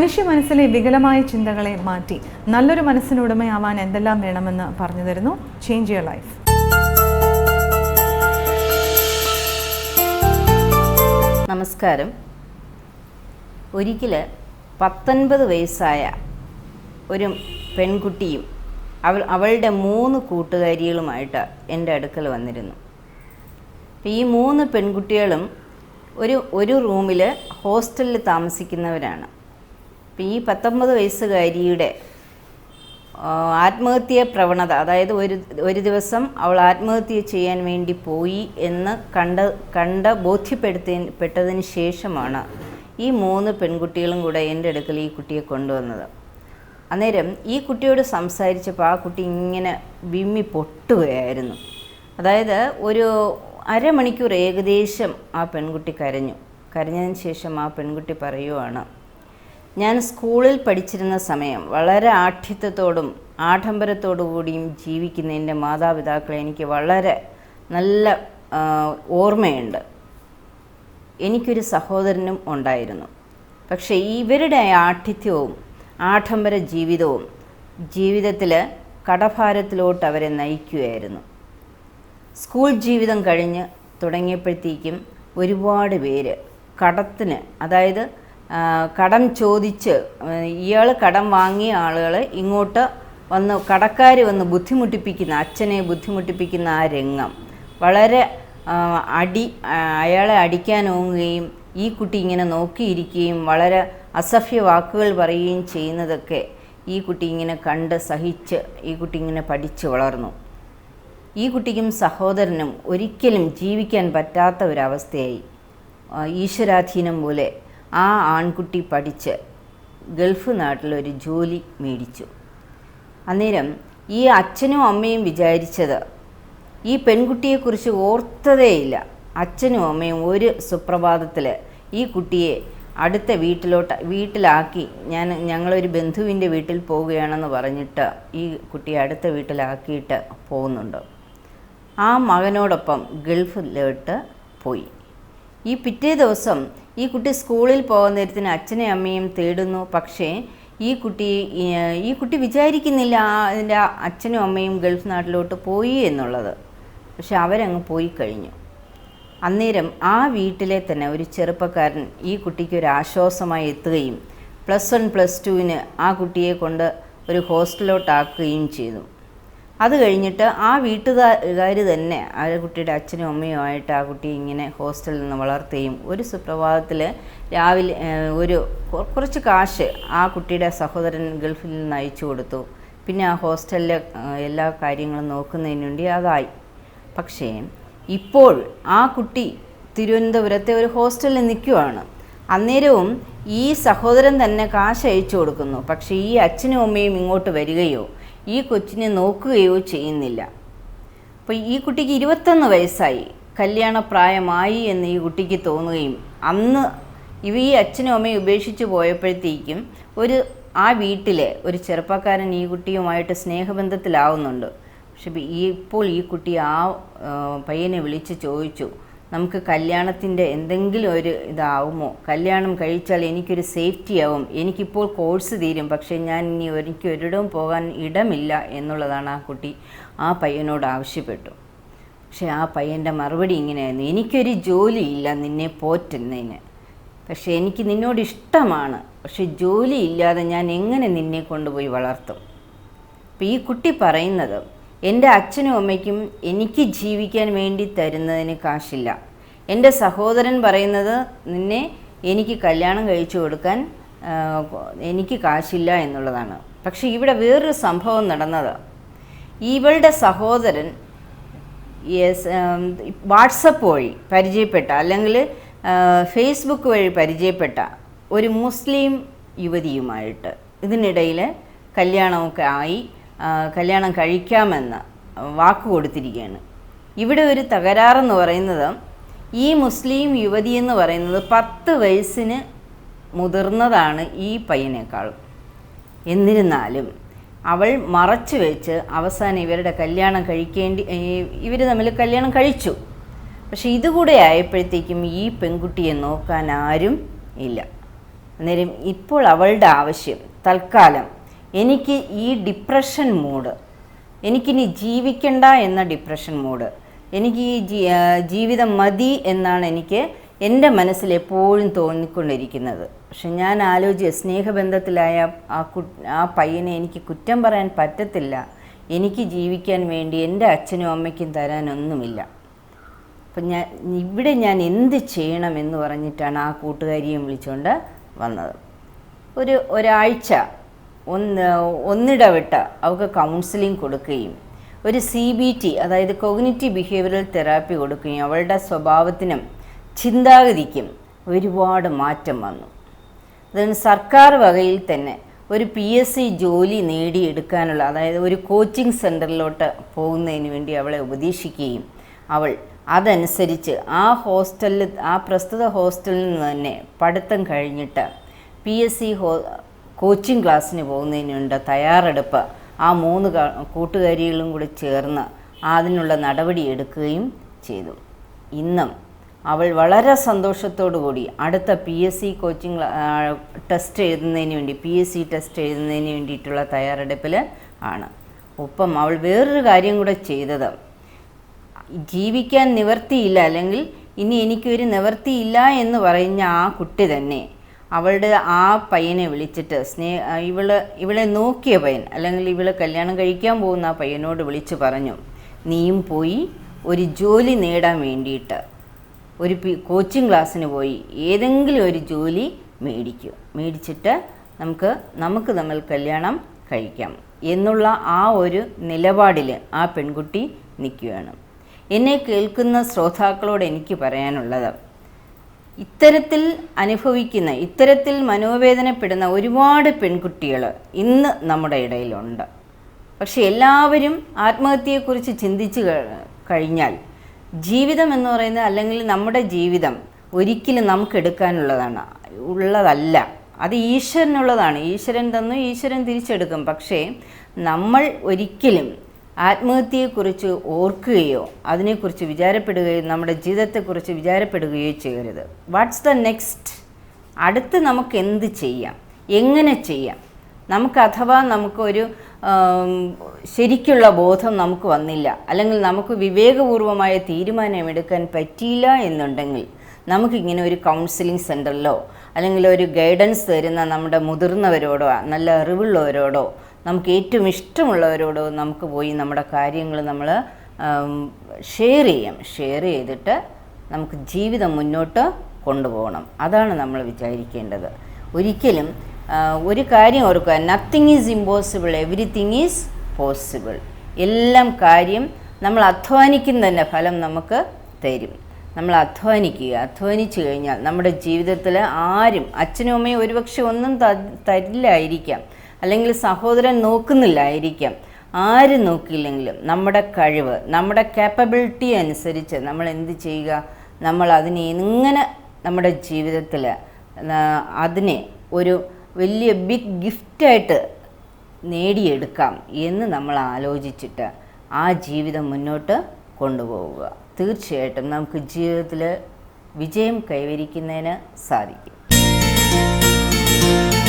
മനുഷ്യ മനസ്സിലെ വികലമായ ചിന്തകളെ മാറ്റി നല്ലൊരു മനസ്സിനുടമയാവാൻ എന്തെല്ലാം വേണമെന്ന് പറഞ്ഞു തരുന്നു? ചേഞ്ച് യുവർ ലൈഫ് നമസ്കാരം. ഒരിക്കൽ പത്തൊൻപത് വയസ്സായ ഒരു പെൺകുട്ടിയും അവൾ അവളുടെ മൂന്ന് കൂട്ടുകാരികളുമായിട്ട് എന്റെ അടുക്കൽ വന്നിരുന്നു. ഈ മൂന്ന് പെൺകുട്ടികളും ഒരു ഒരു റൂമിൽ ഹോസ്റ്റലിൽ താമസിക്കുന്നവരാണ്. ഈ പത്തൊമ്പത് വയസ്സുകാരിയുടെ ആത്മഹത്യ പ്രവണത അതായത് ഒരു ഒരു ദിവസം അവൾ ആത്മഹത്യ ചെയ്യാൻ വേണ്ടി പോയി എന്ന് കണ്ട കണ്ട ബോധ്യപ്പെടുത്തി പെട്ടതിന് ശേഷമാണ് ഈ മൂന്ന് പെൺകുട്ടികളും കൂടെ എന്റെ അടുക്കൽ ഈ കുട്ടിയെ കൊണ്ടുവന്നത്. അന്നേരം ഈ കുട്ടിയോട് സംസാരിച്ചപ്പോൾ ആ കുട്ടി ഇങ്ങനെ വിമ്മി പൊട്ടുകയായിരുന്നു. അതായത് ഒരു അരമണിക്കൂർ ഏകദേശം ആ പെൺകുട്ടി കരഞ്ഞു. കരഞ്ഞതിന് ശേഷം ആ പെൺകുട്ടി പറയുവാണ് ഞാൻ സ്കൂളിൽ പഠിച്ചിരുന്ന സമയം വളരെ ആഠ്യത്വത്തോടും ആഡംബരത്തോടുകൂടിയും ജീവിക്കുന്ന എന്റെ മാതാപിതാക്കളെ എനിക്ക് വളരെ നല്ല ഓർമ്മയുണ്ട്. എനിക്കൊരു സഹോദരനും ഉണ്ടായിരുന്നു. പക്ഷേ ഇവരുടെ ആഠിത്യവും ആഡംബര ജീവിതവും ജീവിതത്തിൽ കടഭാരത്തിലോട്ട് അവരെ നയിക്കുകയായിരുന്നു. സ്കൂൾ ജീവിതം കഴിഞ്ഞ് തുടങ്ങിയപ്പോഴത്തേക്കും ഒരുപാട് പേര് കടത്തിന് അതായത് കടം ചോദിച്ച് ഇയാൾ കടം വാങ്ങിയ ആളുകൾ ഇങ്ങോട്ട് വന്ന് കടക്കാർ വന്ന് ബുദ്ധിമുട്ടിപ്പിക്കുന്ന അച്ഛനെ ബുദ്ധിമുട്ടിപ്പിക്കുന്ന ആ രംഗം. വളരെ അടി അയാളെ അടിക്കാൻ ഓങ്ങുകയും ഈ കുട്ടി ഇങ്ങനെ നോക്കിയിരിക്കുകയും വളരെ അസഭ്യ വാക്കുകൾ പറയുകയും ചെയ്യുന്നതൊക്കെ ഈ കുട്ടി ഇങ്ങനെ കണ്ട് സഹിച്ച് ഈ കുട്ടി ഇങ്ങനെ പഠിച്ച് വളർന്നു. ഈ കുട്ടിക്കും സഹോദരനും ഒരിക്കലും ജീവിക്കാൻ പറ്റാത്ത ഒരവസ്ഥയായി. ഈശ്വരാധീനം പോലെ ആ ആൺകുട്ടി പഠിച്ച് ഗൾഫ് നാട്ടിലൊരു ജോലി മേടിച്ചു. അന്നേരം ഈ അച്ഛനും അമ്മയും വിചാരിച്ചത് ഈ പെൺകുട്ടിയെക്കുറിച്ച് ഓർത്തതേയില്ല. അച്ഛനും അമ്മയും ഒരു സുപ്രഭാതത്തിൽ ഈ കുട്ടിയെ അടുത്ത വീട്ടിലോട്ട് വീട്ടിലാക്കി ഞാൻ ഞങ്ങളൊരു ബന്ധുവിന്റെ വീട്ടിൽ പോവുകയാണെന്ന് പറഞ്ഞിട്ട് ഈ കുട്ടിയെ അടുത്ത വീട്ടിലാക്കിയിട്ട് പോകുന്നുണ്ട്. ആ മകനോടൊപ്പം ഗൾഫിലോട്ട് പോയി. ഈ പിറ്റേ ദിവസം ഈ കുട്ടി സ്കൂളിൽ പോകുന്ന നേരത്തിന് അച്ഛനെയും അമ്മയും തേടുന്നു. പക്ഷേ ഈ കുട്ടി ഈ- കുട്ടി വിചാരിക്കുന്നില്ല അതിന്റെ അച്ഛനും അമ്മയും ഗൾഫ് നാട്ടിലോട്ട് പോയി എന്നുള്ളത്. പക്ഷെ അവരങ്ങ് പോയി കഴിഞ്ഞു. അന്നേരം ആ വീട്ടിലെ തന്നെ ഒരു ചെറുപ്പക്കാരൻ ഈ കുട്ടിക്ക് ഒരു ആശ്വാസമായി എത്തുകയും പ്ലസ് വൺ പ്ലസ് ടുവിന് ആ കുട്ടിയെ കൊണ്ട് ഒരു ഹോസ്റ്റലിലോട്ടാക്കുകയും ചെയ്തു. അത് കഴിഞ്ഞിട്ട് ആ വീട്ടുകാർ തന്നെ ആ കുട്ടിയുടെ അച്ഛനും അമ്മയും ആയിട്ട് ആ കുട്ടി ഇങ്ങനെ ഹോസ്റ്റലിൽ നിന്ന് വളർത്തുകയും ഒരു സുപ്രഭാതത്തിൽ രാവിലെ ഒരു കുറച്ച് കാശ് ആ കുട്ടിയുടെ സഹോദരൻ ഗൾഫിൽ നിന്ന് അയച്ചു കൊടുത്തു. പിന്നെ ആ ഹോസ്റ്റലിലെ എല്ലാ കാര്യങ്ങളും നോക്കുന്നതിന് വേണ്ടി അതായി. പക്ഷേ ഇപ്പോൾ ആ കുട്ടി തിരുവനന്തപുരത്തെ ഒരു ഹോസ്റ്റലിൽ നിൽക്കുവാണ്. അന്നേരവും ഈ സഹോദരൻ തന്നെ കാശ് അയച്ചു കൊടുക്കുന്നു. പക്ഷേ ഈ അച്ഛനും അമ്മയും ഇങ്ങോട്ട് വരികയോ ഈ കൊച്ചിനെ നോക്കുകയോ ചെയ്യുന്നില്ല. അപ്പോൾ ഈ കുട്ടിക്ക് ഇരുപത്തൊന്ന് വയസ്സായി. കല്യാണപ്രായമായി എന്ന് ഈ കുട്ടിക്ക് തോന്നുകയും അന്ന് ഇവ ഈ അച്ഛനും അമ്മയും ഉപേക്ഷിച്ച് പോയപ്പോഴത്തേക്കും ഒരു ആ വീട്ടിലെ ഒരു ചെറുപ്പക്കാരൻ ഈ കുട്ടിയുമായിട്ട് സ്നേഹബന്ധത്തിലാവുന്നുണ്ട്. പക്ഷെ ഈ ഇപ്പോൾ ഈ കുട്ടി ആ, പയ്യനെ വിളിച്ച് ചോദിച്ചു നമുക്ക് കല്യാണത്തിന്റെ എന്തെങ്കിലും ഒരു ഇതാവുമോ? കല്യാണം കഴിച്ചാൽ എനിക്കൊരു സേഫ്റ്റി ആവും. എനിക്കിപ്പോൾ കോഴ്സ് തീരും. പക്ഷേ ഞാൻ ഇനി എനിക്ക് ഒരിടവും പോകാൻ ഇടമില്ല എന്നുള്ളതാണ് ആ കുട്ടി ആ പയ്യനോട് ആവശ്യപ്പെട്ടു. പക്ഷേ ആ പയ്യന്റെ മറുപടി ഇങ്ങനെയായിരുന്നു. എനിക്കൊരു ജോലിയില്ല നിന്നെ പോറ്റുന്നതിന്. പക്ഷേ എനിക്ക് നിന്നോട് ഇഷ്ടമാണ്. പക്ഷേ ജോലിയില്ലാതെ ഞാൻ എങ്ങനെ നിന്നെ കൊണ്ടുപോയി വളർത്തും? അപ്പം ഈ കുട്ടി പറയുന്നത് എന്റെ അച്ഛനും അമ്മയ്ക്കും എനിക്ക് ജീവിക്കാൻ വേണ്ടി തരുന്നതിന് കാശില്ല. എന്റെ സഹോദരൻ പറയുന്നത് നിന്നെ എനിക്ക് കല്യാണം കഴിച്ചു കൊടുക്കാൻ എനിക്ക് കാശില്ല എന്നുള്ളതാണ്. പക്ഷേ ഇവിടെ വേറൊരു സംഭവം നടന്നത്. ഇവളുടെ സഹോദരൻ വാട്സപ്പ് വഴി പരിചയപ്പെട്ട അല്ലെങ്കിൽ ഫേസ്ബുക്ക് വഴി പരിചയപ്പെട്ട ഒരു മുസ്ലിം യുവതിയുമായിട്ട് ഇതിനിടയിൽ കല്യാണമൊക്കെ ആയി കല്യാണം കഴിക്കാമെന്ന് വാക്ക് കൊടുത്തിരിക്കുകയാണ്. ഇവിടെ ഒരു തകരാറെന്ന് പറയുന്നത് ഈ മുസ്ലിം യുവതി എന്ന് പറയുന്നത് പത്ത് വയസ്സിന് മുതിർന്നതാണ് ഈ പയ്യനേക്കാൾ. എന്നിരുന്നാലും അവൾ മറച്ചു വെച്ച് അവസാനം ഇവരുടെ കല്യാണം കഴിക്കേണ്ടി ഇവർ തമ്മിൽ കല്യാണം കഴിച്ചു. പക്ഷെ ഇതുകൂടെ ആയപ്പോഴത്തേക്കും ഈ പെൺകുട്ടിയെ നോക്കാൻ ആരും ഇല്ല. അന്നേരം ഇപ്പോൾ അവളുടെ ആവശ്യം തൽക്കാലം എനിക്ക് ഈ ഡിപ്രഷൻ മൂഡ് എനിക്കിനി ജീവിക്കണ്ട എന്ന ഡിപ്രഷൻ മൂഡ് എനിക്ക് ഈ ജീവിതം മതി എന്നാണ് എനിക്ക് എന്റെ മനസ്സിൽ എപ്പോഴും തോന്നിക്കൊണ്ടിരിക്കുന്നത്. പക്ഷെ ഞാൻ ആലോചിച്ച സ്നേഹബന്ധത്തിലായ ആ കു ആ പയ്യനെ എനിക്ക് കുറ്റം പറയാൻ പറ്റത്തില്ല. എനിക്ക് ജീവിക്കാൻ വേണ്ടി എന്റെ അച്ഛനും അമ്മയ്ക്കും തരാനൊന്നുമില്ല. അപ്പം ഞാൻ ഇവിടെ ഞാൻ എന്ത് ചെയ്യണം എന്ന് പറഞ്ഞിട്ടാണ് ആ കൂട്ടുകാരിയും വിളിച്ചുകൊണ്ട് വന്നത്. ഒരു ഒരാഴ്ച ഒന്ന് ഒന്നിടവിട്ട് അവൾക്ക് കൗൺസിലിംഗ് കൊടുക്കുകയും ഒരു സി ബി ടി അതായത് കൊഗ്നിറ്റീവ് ബിഹേവിയറൽ തെറാപ്പി കൊടുക്കുകയും അവളുടെ സ്വഭാവത്തിനും ചിന്താഗതിക്കും ഒരുപാട് മാറ്റം വന്നു. അതിന് സർക്കാർ വകയിൽ തന്നെ ഒരു പി എസ് സി ജോലി നേടിയെടുക്കാനുള്ള അതായത് ഒരു കോച്ചിങ് സെന്ററിലോട്ട് പോകുന്നതിന് വേണ്ടി അവളെ ഉപദേശിക്കുകയും അവൾ അതനുസരിച്ച് ആ ഹോസ്റ്റലിൽ ആ പ്രസ്തുത ഹോസ്റ്റലിൽ നിന്ന് തന്നെ പഠിത്തം കഴിഞ്ഞിട്ട് പി എസ് സി ഹോ കോച്ചിങ് ക്ലാസ്സിന് പോകുന്നതിനുണ്ട് തയ്യാറെടുപ്പ് ആ മൂന്ന് കൂട്ടുകാരികളും കൂടി ചേർന്ന് അതിനുള്ള നടപടി എടുക്കുകയും ചെയ്തു. ഇന്നും അവൾ വളരെ കൂടി അടുത്ത P S C coaching test എഴുതുന്നതിന് വേണ്ടി പി എസ് സി ടെസ്റ്റ് എഴുതുന്നതിന് വേണ്ടിയിട്ടുള്ള തയ്യാറെടുപ്പിൽ ആണ്. ഒപ്പം അവൾ വേറൊരു കാര്യം കൂടെ ചെയ്തത്. ജീവിക്കാൻ നിവർത്തിയില്ല അല്ലെങ്കിൽ ഇനി എനിക്കൊരു നിവർത്തിയില്ല എന്ന് പറഞ്ഞ ആ കുട്ടി തന്നെ അവളുടെ ആ പയ്യനെ വിളിച്ചിട്ട് സ്നേ ഇവൾ ഇവളെ നോക്കിയ പയ്യൻ അല്ലെങ്കിൽ ഇവളെ കല്യാണം കഴിക്കാൻ പോകുന്ന ആ പയ്യനോട് വിളിച്ച് പറഞ്ഞു നീയും പോയി ഒരു ജോലി നേടാൻ വേണ്ടിയിട്ട് ഒരു കോച്ചിങ് ക്ലാസ്സിന് പോയി ഏതെങ്കിലും ഒരു ജോലി മേടിക്കൂ. മേടിച്ചിട്ട് നമുക്ക് നമുക്ക് തമ്മിൽ കല്യാണം കഴിക്കാം. എന്നുള്ള ആ ഒരു നിലപാടിൽ ആ പെൺകുട്ടി നിൽക്കുകയാണ്. എന്നെ കേൾക്കുന്ന ശ്രോതാക്കളോട് എനിക്ക് പറയാനുള്ളത് ഇത്തരത്തിൽ അനുഭവിക്കുന്ന ഇത്തരത്തിൽ മനോവേദനപ്പെടുന്ന ഒരുപാട് പെൺകുട്ടികൾ ഇന്ന് നമ്മുടെ ഇടയിലുണ്ട്. പക്ഷെ എല്ലാവരും ആത്മഹത്യയെക്കുറിച്ച് ചിന്തിച്ചു കഴി- കഴിഞ്ഞാൽ ജീവിതം എന്ന് പറയുന്നത് അല്ലെങ്കിൽ നമ്മുടെ ജീവിതം ഒരിക്കലും നമുക്ക് എടുക്കാനുള്ളതാണ് ഉള്ളതല്ല. അത് ഈശ്വരനുള്ളതാണ്. ഈശ്വരൻ തന്നു ഈശ്വരൻ തിരിച്ചെടുക്കും. പക്ഷേ നമ്മൾ ഒരിക്കലും ആത്മഹത്യയെക്കുറിച്ച് ഓർക്കുകയോ അതിനെക്കുറിച്ച് വിചാരപ്പെടുകയോ നമ്മുടെ ജീവിതത്തെക്കുറിച്ച് വിചാരപ്പെടുകയോ ചെയ്യരുത്. വാട്ട്സ് ദ നെക്സ്റ്റ് അടുത്ത് നമുക്ക് എന്ത് ചെയ്യാം? എങ്ങനെ ചെയ്യാം? നമുക്ക് അഥവാ നമുക്കൊരു ശരിക്കുള്ള ബോധം നമുക്ക് വന്നില്ല അല്ലെങ്കിൽ നമുക്ക് വിവേകപൂർവമായ തീരുമാനമെടുക്കാൻ പറ്റിയില്ല എന്നുണ്ടെങ്കിൽ നമുക്കിങ്ങനെ ഒരു കൗൺസിലിംഗ് സെന്ററിലോ അല്ലെങ്കിൽ ഒരു ഗൈഡൻസ് തരുന്ന നമ്മുടെ മുതിർന്നവരോടോ നല്ല അറിവുള്ളവരോടോ നമുക്ക് ഏറ്റവും ഇഷ്ടമുള്ളവരോട് നമുക്ക് പോയി നമ്മുടെ കാര്യങ്ങൾ നമ്മൾ ഷെയർ ചെയ്യാം. ഷെയർ ചെയ്തിട്ട് നമുക്ക് ജീവിതം മുന്നോട്ട് കൊണ്ടുപോകണം. അതാണ് നമ്മൾ വിചാരിക്കേണ്ടത്. ഒരിക്കലും ഒരു കാര്യം ഓർക്കുക. Nothing is impossible everything is possible എല്ലാം കാര്യം നമ്മൾ അധ്വാനിക്കുന്നതിന്റെ ഫലം നമുക്ക് തരും. നമ്മൾ അധ്വാനിക്കുക. അധ്വാനിച്ചു കഴിഞ്ഞാൽ നമ്മുടെ ജീവിതത്തിൽ ആരും അച്ഛനും അമ്മയും ഒരുപക്ഷെ ഒന്നും തരില്ലായിരിക്കാം. അല്ലെങ്കിൽ സഹോദരൻ നോക്കുന്നില്ലായിരിക്കാം. ആര് നോക്കിയില്ലെങ്കിലും നമ്മുടെ കഴിവ് നമ്മുടെ കാപ്പബിലിറ്റി അനുസരിച്ച് നമ്മൾ എന്ത് ചെയ്യുക? നമ്മൾ അതിനെ എങ്ങനെ നമ്മുടെ ജീവിതത്തിൽ അതിനെ ഒരു വലിയ ബിഗ് ഗിഫ്റ്റായിട്ട് നേടിയെടുക്കാം എന്ന് നമ്മൾ ആലോചിച്ചിട്ട് ആ ജീവിതം മുന്നോട്ട് കൊണ്ടുപോവുക. തീർച്ചയായിട്ടും നമുക്ക് ജീവിതത്തിൽ വിജയം കൈവരിക്കുന്നതിന് സാധിക്കും.